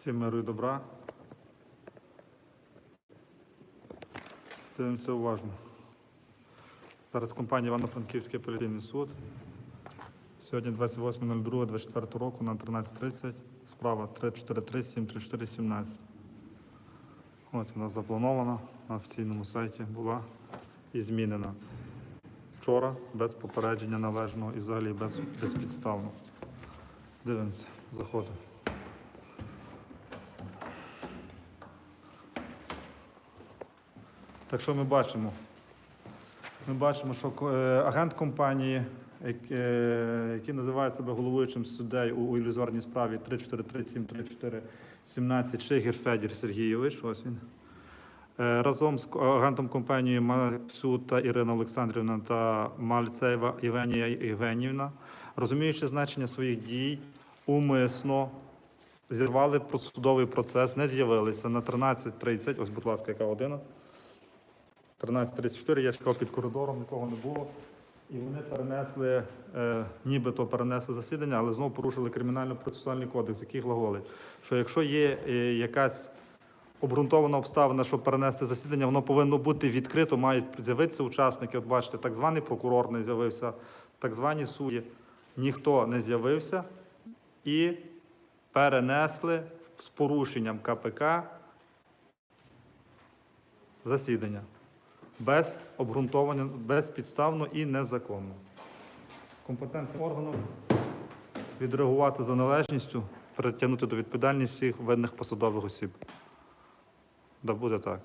Всім миру і добра. Дивимося уважно. Зараз компанія Івано-Франківський апеляційний суд. Сьогодні 28.02.24 року на 13.30. Справа 343-734-17. Ось вона запланована на офіційному сайті була і змінена. Вчора без попередження належного і взагалі без, безпідставно. Дивимося, заходимо. Так що ми бачимо? Ми бачимо, що е, агент компанії, е, який називає себе головуючим суддею у, ілюзорній справі 343-734-17, Шигір Федір Сергійович, ось він. Е, Разом з агентом компанії Максута Ірина Олександрівна та Мальцева Євгенія Євгенівна, розуміючи значення своїх дій, умисно зірвали судовий процес, не з'явилися на 13.30, ось, будь ласка, яка година? 13.34, я чекав під коридором, нікого не було. І вони перенесли, е, нібито перенесли засідання, але знову порушили кримінально-процесуальний кодекс, який глаголить, що якщо є е, якась обґрунтована обставина, щоб перенести засідання, воно повинно бути відкрито, мають з'явитися учасники. От бачите, так званий прокурор не з'явився, так звані судді. Ніхто не з'явився і перенесли з порушенням КПК засідання без обґрунтовання, безпідставно і незаконно. Компетентним органом відреагувати за належністю, притягнути до відповідальності винних посадових осіб. Да буде так.